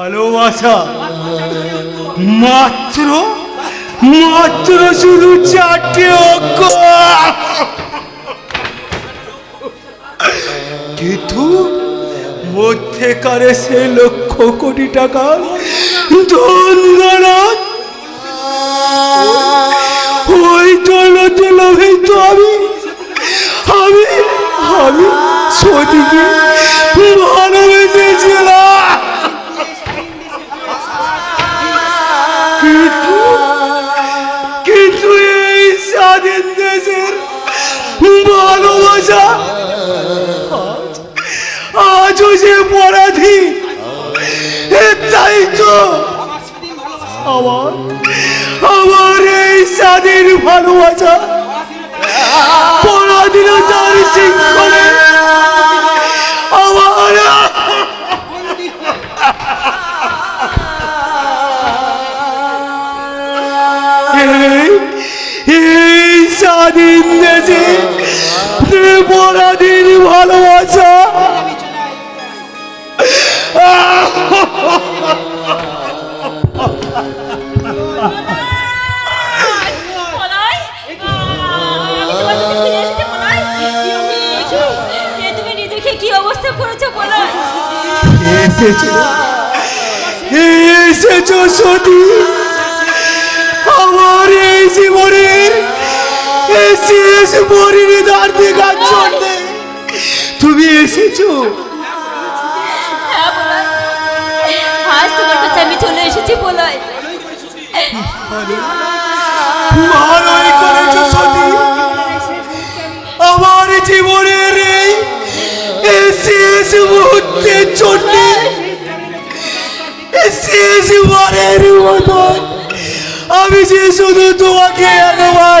ভালোবাসা। মাত্র মাত্র শুধু চারটে অক্ষর কিন্তু মধ্যেকারে সে লক্ষ কোটি টাকা ধন দৌলত ওই দৌলতে লোভেই তো আমি। আমি আমি সতীকে আজ- আজও যে পরাধী তাই তো আমার আমার এই স্বাধীন ভালোবাসা। পরাধীনতার শৃঙ্খলে স্বাধীন দেশে পরাধীন ভালোবাসা। এসেছ সতী। আমার এই জীবনের এই শেষ পরিণীতার দেখার জন্য তুমি এসেছ? হ্যাঁ আজ তোমার কাছে আমি চলে এসেছি পলাই ভালোই করেছ সতী। আমার জীবনের এই শেষ মুহূর্তের জন্য শেষ বারের মতো আমি যে শুধু তোমাকে একবার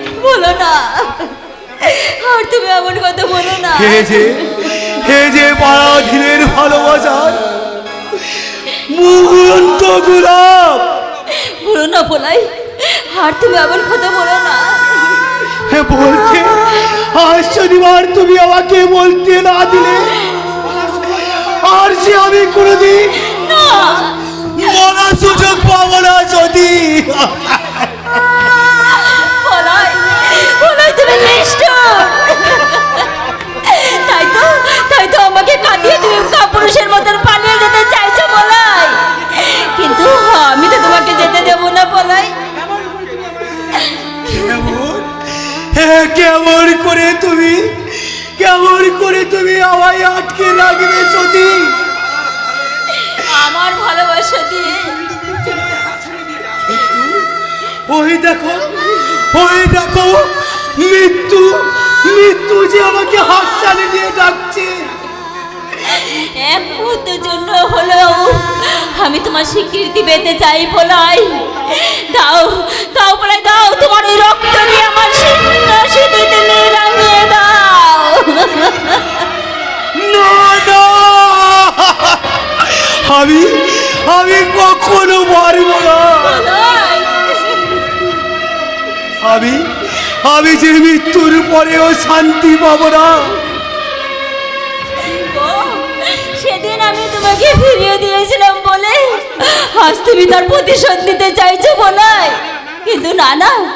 বলো না। আর তুমি এমন কথা বলো না। হে যে হে যে পারাধীনের ভালোবাসার গোলাপ। বলো না পলাই আর তুমি এমন কথা বলো না। বলছে আজ শনিবার তুমি আমাকে বলতে না দিলে আর সে আমি কোনোদিন না। বলার সুযোগ পাবো না যদি। নিষ্ঠুর! তাই তো তাই তো আমাকে কাঁদিয়ে তুমি কাপুরুষের মতন পালিয়ে যেতে চাইছো পলাই কিন্তু আমি তো তোমাকে যেতে দেবো না পলাই কেমন? হ্যাঁ কেমন করে তুমি কেমন করে তুমি আমায় আটকে রাখবে সতী? আমার ভালোবাসা দিয়ে। ওই দেখো ওই দেখো মৃত্যু মৃত্যু যে আমাকে হাত চালিয়ে দিয়ে ডাকছে। এক মুহূর্তের জন্য হলেও আমি তোমার স্বীকৃতি পেতে চাই পলাই দাও দাও পলাই দাও তোমার ওই রক্ত দিয়ে আমার তুমি রাঙিয়ে দাও। আমি আমি কখনো পারব না। আমি আমি যে মৃত্যুর পরেও শান্তি পাবো না। সেদিন আমি তোমাকে ফিরিয়ে দিয়েছিলাম বলে। আজ তুমি তার প্রতিশোধ নিতে চাইছো বলাই। কিন্তু না না।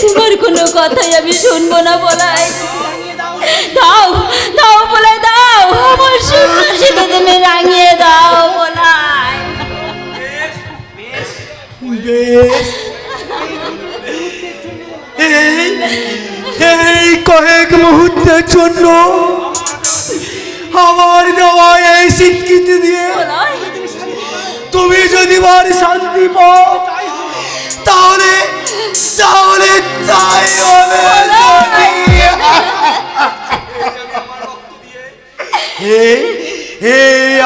তোমার কোনো কথাই আমি শুনব না বলাই। দাও দাও বলে দাও। আমার সুন্দর সেটা তুমি রাঙিয়ে দাও বলাই। বেশ। এই কয়েক মুহূর্তের জন্য আমার দেওয়া এই স্বীকৃতি দিয়ে তুমি যদি বার শান্তি পাও, তাহলে তাহলে তাই হবে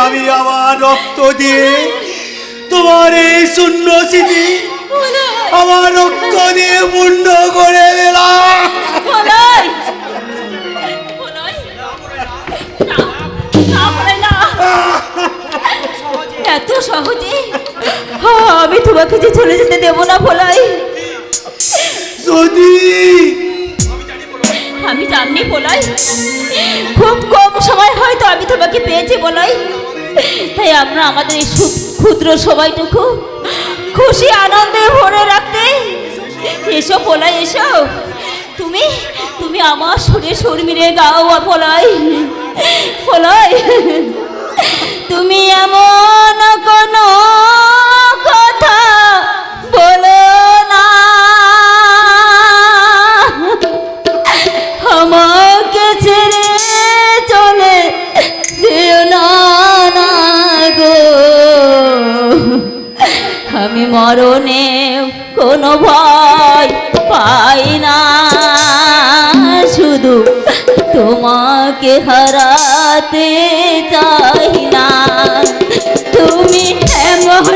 আমি আমার রক্ত দিয়ে তোমার এই শূন্য স্মৃতি আমার রক্ত দিয়ে পূর্ণ করে দিলাম। এত সহজে? হ্যাঁ, আমি তোমাকে যে চলে যেতে দেবো না বলাই যদি আমি জানি বলাই খুব কম সময় হয়তো আমি তোমাকে পেয়েছি বলাই তাই আমরা আমাদের এই ক্ষুদ্র সময়টুকু খুশি, আনন্দে ভরে রাখতে। এসো পোলাই, এসো। তুমি তুমি আমার সুরে সুর মিলে গাও পোলাই। পোলাই। তুমি এমন কোনো কথা বলো। মরণে কোনো ভয় পাই না। শুধু তোমাকে হারাতে চাই না। তুমি এমন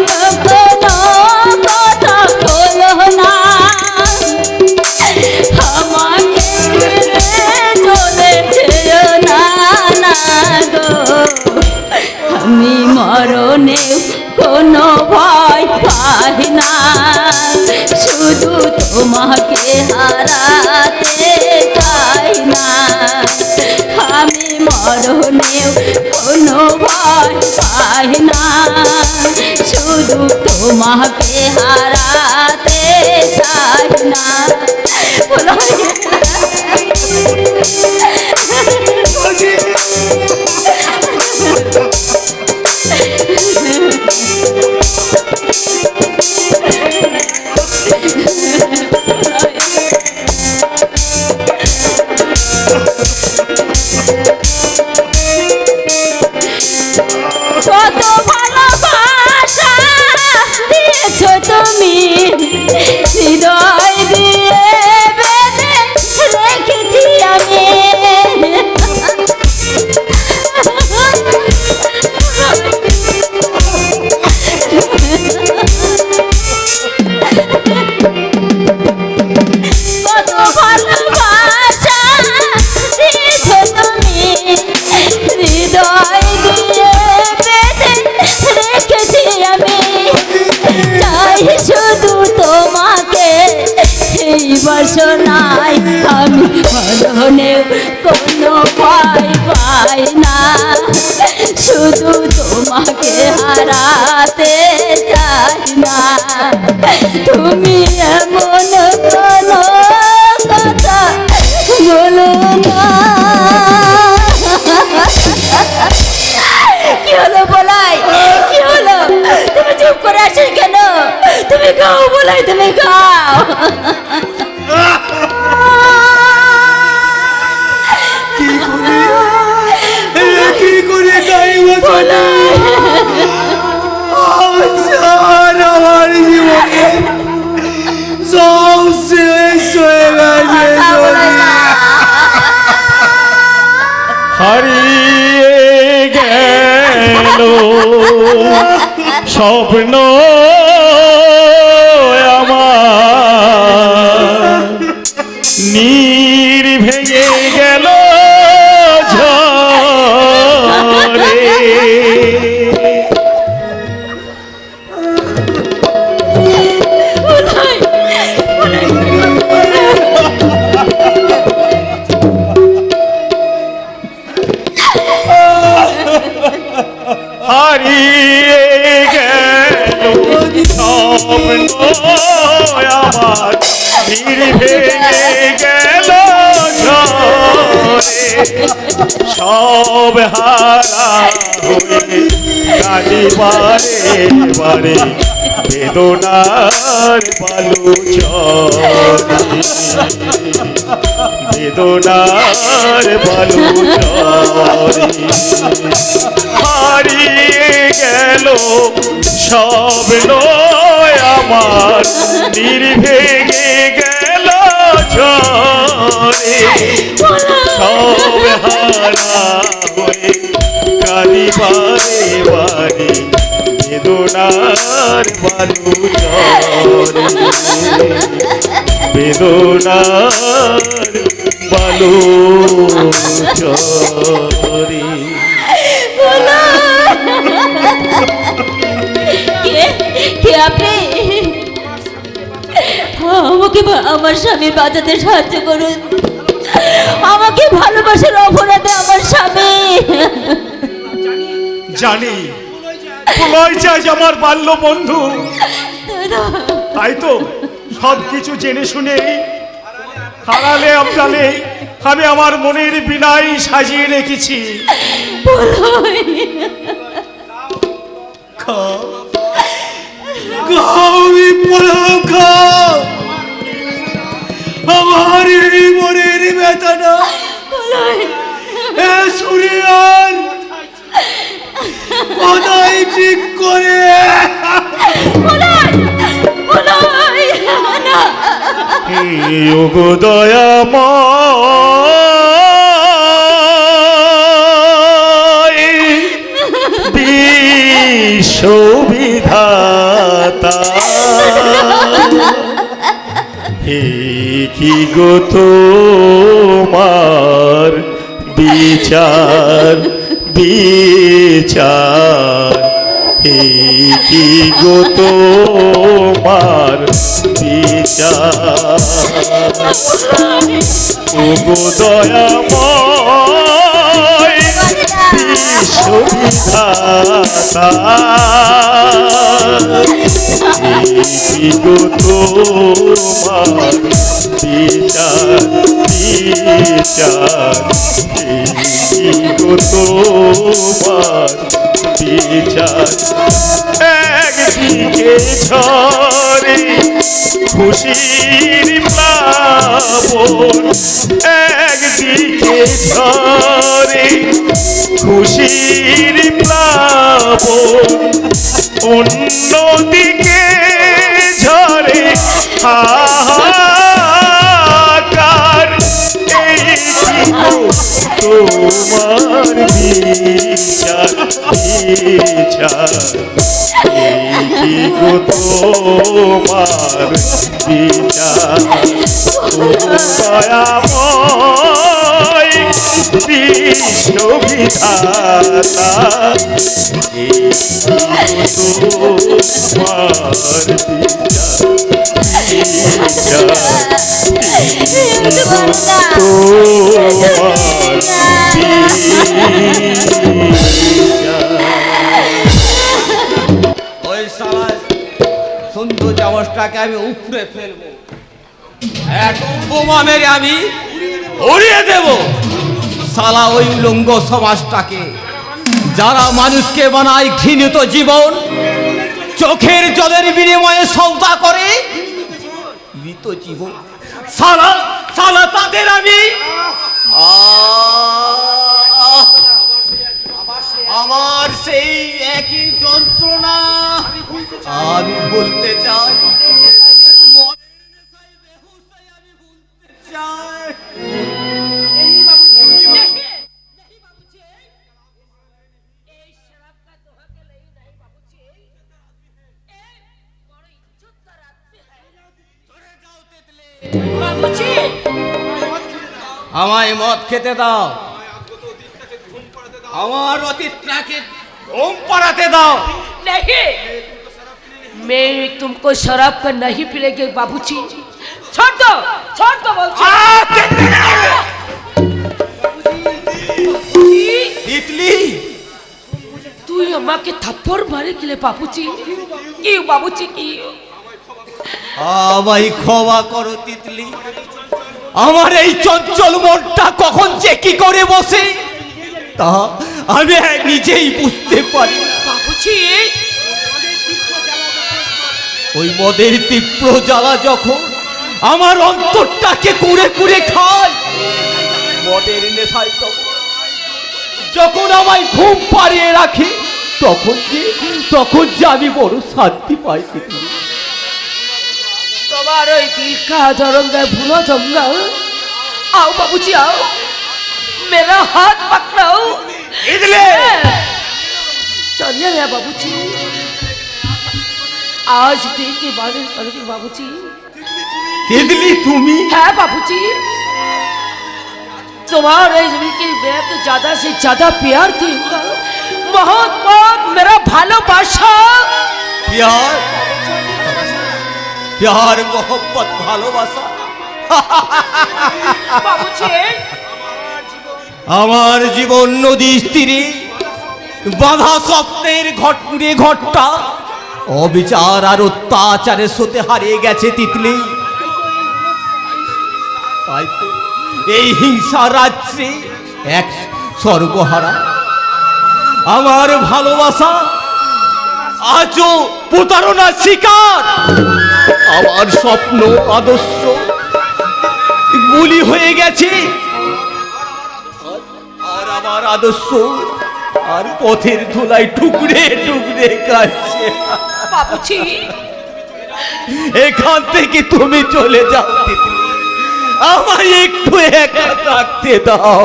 তোমাকে হারাতে চাই না। আমি মরণেও কোনো ভয় পাই না। শুধু তোমাকে হারাতে চাই না। বাসনায় আমি মরণে কোনো ভয় পাই না। শুধু তোমাকে হারাতে চাই না। তুমি এমন কোনো কথা বলো না। কি হলো বলাই? কি হলো? তুমি চুপ করে আসিস কেন? তুমি খাও বলাই, তুমি খাও। হারিয়ে গেল। স্বপ্ন সব হারা হয়ে কালি বারে বারে বেদনার বালু বেদনার বালু হারিয়ে গেল সব নয় আমার নির্ভেঙে গেল ঝরে সব হারা কালি বারে বেদনার বালু বেদনার বালু চরে কে আপনি? আমাকে আমার স্বামী বাঁচাতে সাহায্য করুন। আমাকে ভালোবাসার অপরাধে আমার স্বামী। জানি। প্রলয় চাষ আমার বাল্য বন্ধু তাই তো সব কিছু জেনে শুনে হারালে আপনালে আমি আমার মনের বিনাই সাজিয়ে রেখেছি। আমার এই মনের ব্যথাটা এ সুরিয়ার কোথায় ঠিক করে? যোগ দয়াময় বিশ্ববিধাতা হে কি গো তোমার বিচার বিচার। কি গো তোমার বিচার? ওগো তোমার বিচার বিচার তোমার বিচার একদিকে ঝরে খুশির প্লাবন একদিকে ঝরে খুশির প্লাবন অন্যদিকে ঝরে হাহাকার তোমার বিচার বিচার কি গো তোমার বিচার দয়াময় ওই সালা সুন্দর জামসটাকে আমি উপড়ে ফেলব। এক বোমা মেরে আমি উড়িয়ে দেব। সালা ওই উলঙ্গ সমাজটাকে। যারা মানুষকে বানায় ঘৃণিত জীবন, চোখের জলের বিনিময়ে সৌদা করে, মৃত জীবন। সালা সালা তাদের আমি। আমার সেই একই যন্ত্রণা। আমি বলতে চাই আমায় মদ খেতে দাও। আমার অতীতটাকে ঘুম পড়াতে দাও। তুমি শরাব तुमको शराब का नहीं पिलेगी बाबूजी छोड़ दो छोड़ दो ইতলি তুই আমাকে থাপ্পড় মারে গেলে বাবুচি। কি বাবুচি কি আমায় ক্ষমা করো তিতলি। আমার এই চঞ্চল মনটা কখন যে কি করে বসে তা আমি নিজেই বুঝতে পারি। বাবুজি। ওই মদের তীব্র জ্বালা যখন আমার অন্তরটাকে কুড়ে কুড়ে খায় মদের নেশায় তখন যখন আমায় ঘুম পাড়িয়ে রাখে তখন যে তখন যে আমি বড় শান্তি পাই তিতলি। তোমার ওই দিল का दरंगा भूलो दूंगा आओ बाबूजी आओ मेरा हाथ पकड़ो ইদলে चलिए ना बाबूजी আজ থেকে বাজার করেছি বাবুজি তিতলি তুমি है बाबूजी तुम्हारे जमीन की मैं तो ज्यादा से ज्यादा प्यार दूंगा बहुत बहुत मेरा ভালোবাসা প্যার প্যার মোহব্বত ভালোবাসা আমার জীবন নদীর তীরে বাধা স্বপ্নের ঘটনে ঘটটা। অবিচার আর অত্যাচারে সতে হারিয়ে গেছে তিতলি। এই হিংসা রাজ্যে এক সর্বহারা আমার ভালোবাসা আজও প্রতারণার শিকার। আমার স্বপ্ন আদর্শ। গুলি হয়ে গেছে। আর আমার আদর্শ আর পথের ধুলাই টুকরে টুকরে কাটছে এখান থেকে তুমি চলে যাও। আমায় একটু একা থাকতে দাও।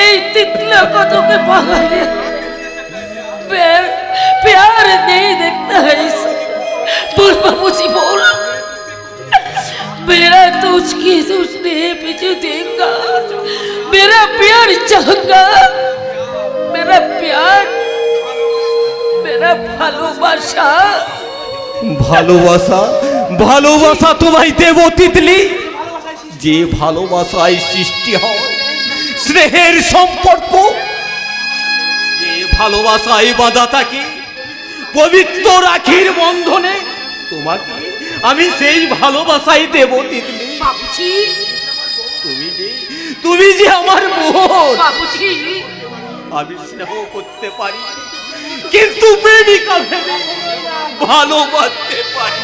এই তিতলা কতকে পালালে प्यार प्यार नहीं देखता है इसे बोल बाबूजी बोल मेरा तो उसकी उसने पीछे देगा मेरा प्यार चाहगा मेरा प्यार मेरा ভালোবাসা ভালোবাসা ভালোবাসা তোমায় দেব তিতলি যে ভালোবাসায় সৃষ্টি হয় স্নেহের সম্পর্ক যে ভালোবাসাই বাঁধা থাকি পবিত্র রাখির বন্ধনে তোমাকে আমি সেই ভালোবাসাই দেব বাবুজি। তুমি যে তুমি যে আমার বোন। বাবুজি। আমি স্নেহ করতে পারি কিন্তু প্রেমিকা ভেবে ভালোবাসতে পারি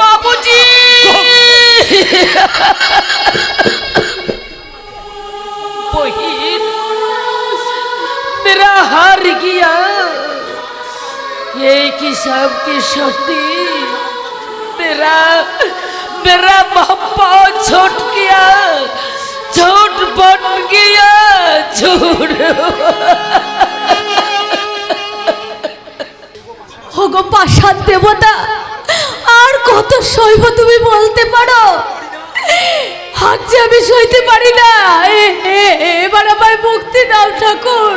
বাবুজি। বহির मेरा हार गया ये कि सब की शक्ति मेरा मेरा मोहब्बत छूट गया झूठ बन गया झूठ ওগো পাশার দেবতা আর কত সইব তুমি বলতে পারো আজ যে আমি সইতে পারি না এ- এ- এবার আমায় মুক্তি দাও ঠাকুর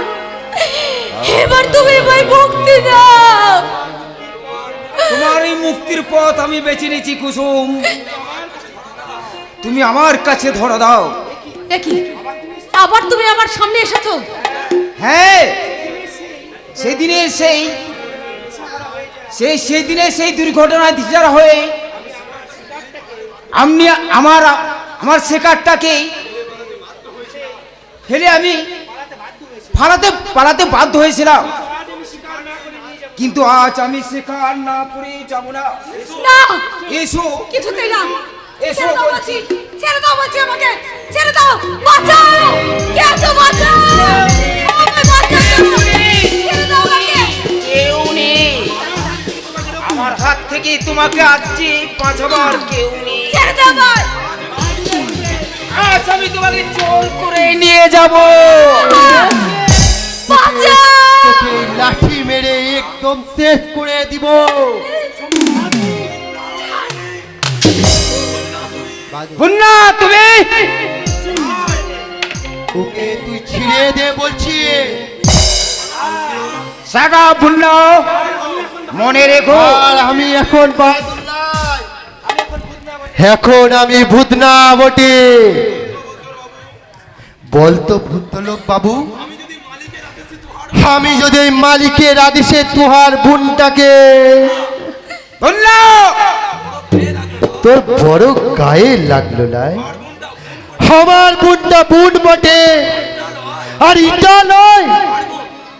এবার তুমি আমায় মুক্তি দাও। তোমার এই মুক্তির পথ আমি বেছে নিয়েছি কুসুম। তুমি আমার কাছে ধরা দাও। দেখি আবার তুমি আমার সামনে এসেছ? হ্যাঁ সেদিনে সেই সেই সেই দিনে সেই দুর্ঘটনায় দিশার হয়ে আমি আমার আমার শেখারটাকে ফেলে আমি পালাতে পালাতে বাধ্য হয়েছিলাম। কিন্তু আজ আমি শেখার না করে যাব না। না! এসো। কিছুতেই না। এসো ছেড়ে দাও বলছি। ছেড়ে দাও বলছি আমাকে। ছেড়ে দাও। বাঁচাও! কে আছো? বাঁচাও! আমায় বাঁচাও! ছেড়ে দাও আমাকে। কেউ নেই। আমার হাত থেকে তোমাকে আজকে বাঁচাবার কেউ নেই। ছেড়ে দাও আমায়। আজ আমি তোমাকে চোর করে নিয়ে যাব। তোকে লাঠি মেরে একদম শেষ করে দিব। বুন্না তুমি? ওকে তুই ছিঁড়ে দে বলছি। সাগা বুন্না মনে রেখো। আর আমি এখন এখন আমি ভূত না বটে। বলতো ভূত লোক বাবু। আমি যদি এই মালিকের আদেশে তুহার বোনটাকে তোর বড় গায়ে লাগল নাই আমার বোনটা বোন বটে আর ইটা নয়।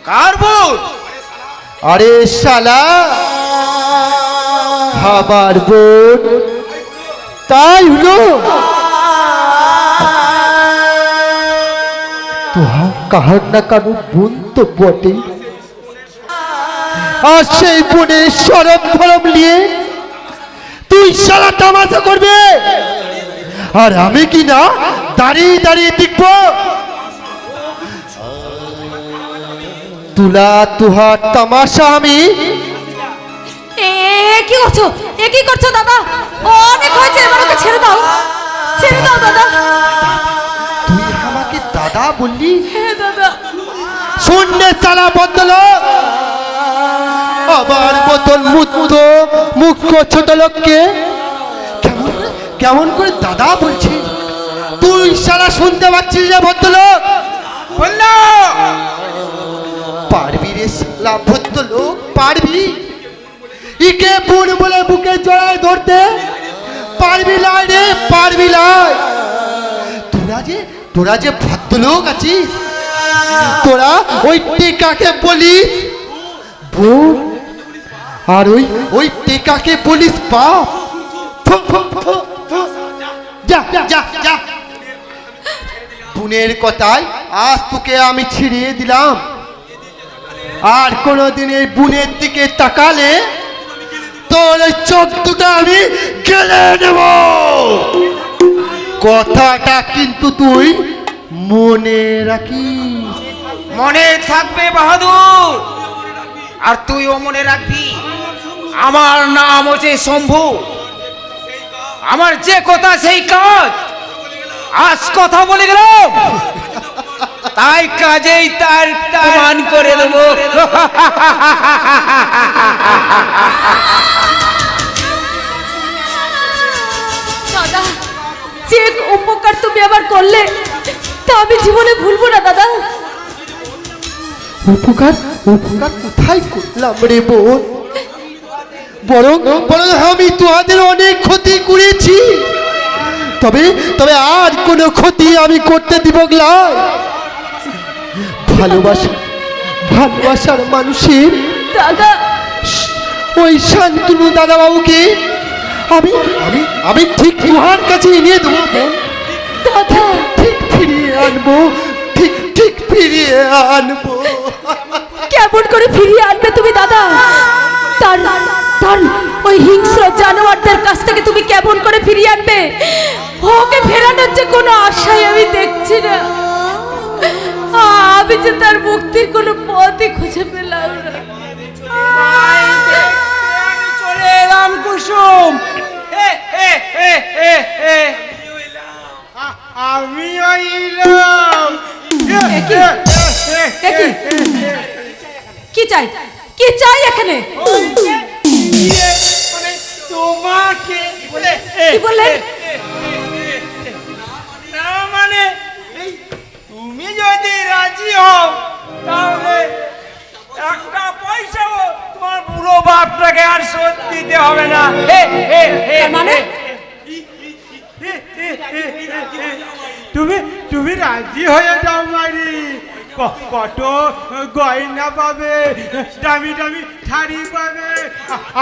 কার বুট আরে শালা খাবার বোন। তাই হলো। তো কাহার না কারও বোন তো বটে আর সেই বোনের সরম ফরম নিয়ে তুই সারা তামাশা করবে। আর আমি কি না দাঁড়িয়ে দাঁড়িয়ে দেখব? তুলা তুহার তামাশা আমি কি করছ? কি করছ, দাদা? অনেক হয়েছে ছেড়ে দাও। ছেড়ে দাও, দাদা। দাদা বললি দাদা। শূন্যে চালা বদল। আবার মতন মুক্ত মুখ্য ছোট লোককে। কেমন কেমন করে দাদা বলছি? তুই সারা শুনতে পাচ্ছিস রে ভদ্রলোক। বলল। পারবি রে সালা ভদ্রলোক পারবি? ইকে বুন বলে বুকে জড়ায় ধরতে। পারবি লাই রে পারবি লাই। তোরা যে তোরা যে ভদ্রলোক আছিস, তোরা ওই টেকাকে বলিস বোন আর ওই ওই টেকাকে বলিস বাপ। যা যা যা। বোনের কথায় আজ তোকে আমি ছিড়িয়ে দিলাম। আর কোনোদিন এই বোনের দিকে তাকালে তোর চোখ দুটো আমি গেলে নেব। কথাটা কিন্তু তুই মনে রাখিস। মনে থাকবে বাহাদুর। আর তুইও মনে রাখবি আমার নাম হচ্ছে শম্ভু আমার যে কথা সেই কাজ। আজ কথা বলে গেলাম তাই কাজেই তার প্রমাণ করে দেবো। দাদা যে উপকার তুমি আবার করলে তা আমি জীবনে ভুলবো না দাদা। উপকার? উপকার কোথায় করলাম রে বোন? বরং বরং আমি তোমাদের অনেক ক্ষতি করেছি। তবে তবে আর কোনো ক্ষতি আমি করতে দিব না। ভালোবাসা ভালোবাসার মানুষের দাদা। ওই শান্তনু দাদাবাবুকে আমি আমি আমি ঠিক তোমার কাছে এনে দেবো। দাদা। ঠিক ফিরিয়ে আনব। ঠিক ঠিক ফিরিয়ে আনব। কেমন করে ফিরিয়ে আনবে তুমি দাদা? তার তার ওই হিংস্র জানোয়ারদের কাছ থেকে তুমি কেমন করে ফিরিয়ে আনবে? ওকে ফেরানোর যে কোনো আশাই আমি দেখছি না। আমি যে তার মুক্তির কোনো পথই খুঁজে পেলাম না। চলে এলাম কুসুম। আমি। কি চাই কি চাই এখানে ইয়ে, মানে তোমাকে কি বললেন বুড়ো বাপটাকে আর শোধ দিতে হবে না। মানে? তুমি তুমি রাজি হয়ে যাও মারি কত গয়না পাবে দামি দামি শাড়ি পাবে।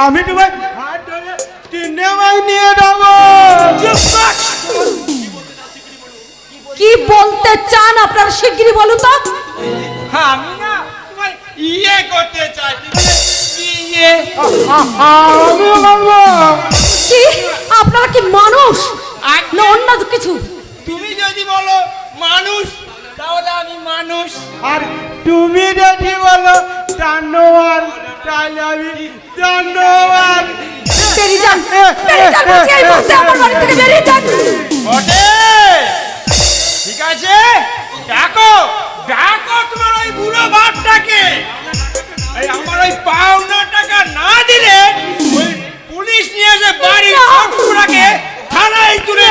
আমি তোমার হাত ধরে সিনেমায় নিয়ে যাব। কি বলতে চান আপনারা শিগগিরই বলুন তো। আমি না তোমার ইয়ে করতে চাই। ইয়ে আমি বলব কি? আপনারা কি মানুষ? না অন্য কিছু? তুমি যদি বলো মানুষ তাহলে আমি মানুষ। আর তুমি যদি বলো জানোয়ার তাহলে আমি জানোয়ার বেরিয়ে যান বেরিয়ে যান বলছি এই মুহূর্তে আমার বাড়ি থেকে বেরিয়ে যান। ওঠে ঠিক আছে? ডাকো ডাকো তোমার ওই বুড়ো বাপটাকে। এই আমার ওই পাওনা টাকা না দিলে ওই পুলিশ নিয়ে এসে বাড়ির। সবগুলোকে থানায় তুলে।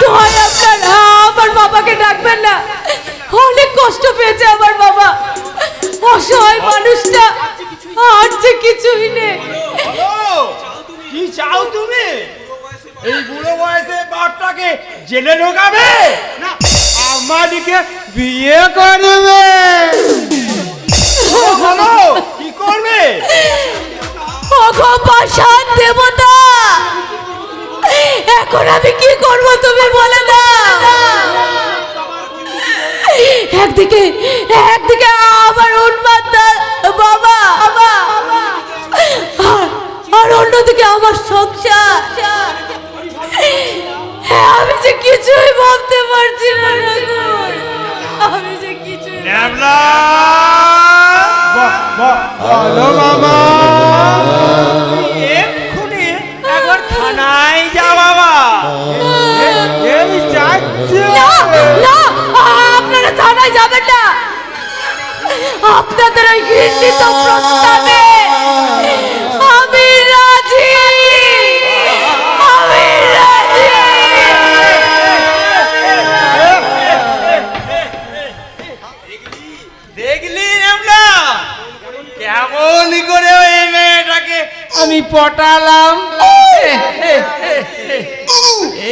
দোহাই আপনার আমার বাবাকে ডাকবেন না। অনেক কষ্ট পেয়েছে আমার বাবা। অসহায় মানুষটা আর যে কিছুই নেই। কি চাও তুমি? এই বুড়ো বয়সে বাপটাকে জেলে ঢোকাবে? না আমাদিকে বিয়ে করবে। এখন আমি কি করব তুমি বলে দাও একদিকে একদিকে আমার উন্মাদ বাবা আর- অন্যদিকে আমার সংসার। আমি যে কিছুই ভাবতে পারছি না আমি ন্যাবলা বলো মামা এক্ষুনি একবার থানায় যা বাবা। এই যাচ্ছে। না না আপনারা থানায় যাবেন না। আপনাদের ওই ঘৃণিত প্রস্তাবে। আমি পটালাম।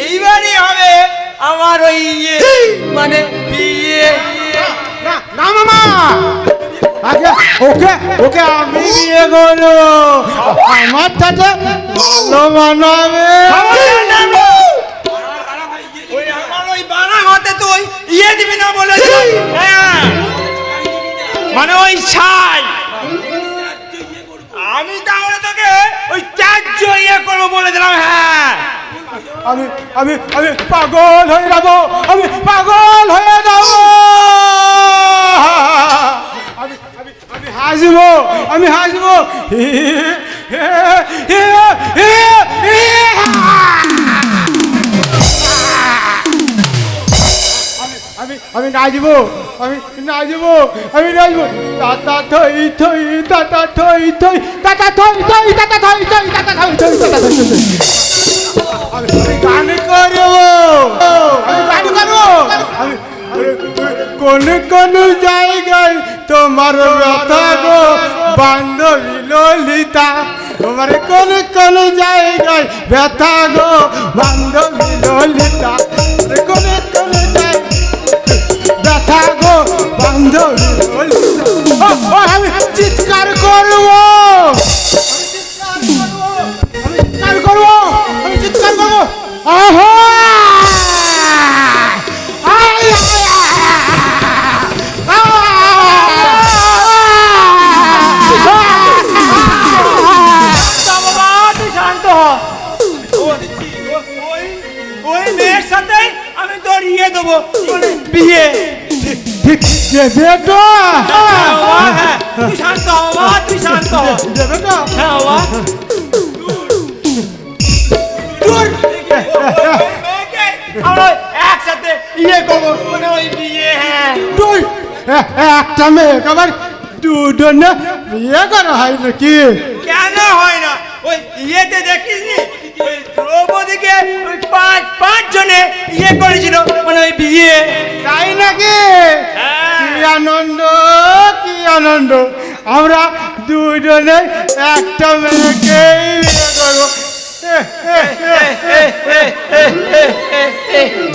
এইবারই হবে আমার ওই ইয়ে মানে বিয়ে। না মামা আগে ওকে ওকে আমি বিয়ে করব। আমার সাথে ভালো মানাবে। ওই বানা হতে তুই ইয়ে দিবি না বলে হ্যাঁ। মানে ওই ছাই ওই চার্জ ইয়ে করব বলে দিলাম হ্যাঁ। আমি আমি আমি পাগল হয়ে যাব, আমি পাগল হয়ে যাব। আমি আমি আমি হাসবো আমি হাসবো। আমি আমি নাচবো। আমি নাচবো আমি নাচবো। তাতা থই থই তাতা থই থই তাতা থই থই তাতা থই থই তাতা থই থই। তাতা থই থই আমি গান করব। আমি গান করব। আমি কোন কোন জায়গায় তোমার ব্যথা গো? বান্ধবী ললিতা, তোমার কোন কোন জায়গায় ব্যথা গো? বান্ধবী ললিতা কোন ব্যথা গো বান্ধবী আমি চিৎকার করব। চিৎকার করব। আমি চিৎকার করব। আহা! বেটো তুই শান্ত হ বাবা তুই শান্ত হ বেটো। হ্যাঁ বাবা দূর আমরা একসাথে ইয়ে করব মানে ওই বিয়ে হ্যাঁ তুই এ- একটা মেয়ে আবার দুজনে বিয়ে করা হয় নাকি? কেন হয় না ওই ইয়েতে দেখিস নি ওই দ্রৌপদীকে ওই পাঁচ পাঁচ জনে ইয়ে করেছিল মানে ওই বিয়ে। তাই নাকি? হ্যাঁ। আনন্দ কি আনন্দ আমরা দুজনে একটা মেয়েকে বিয়ে করব।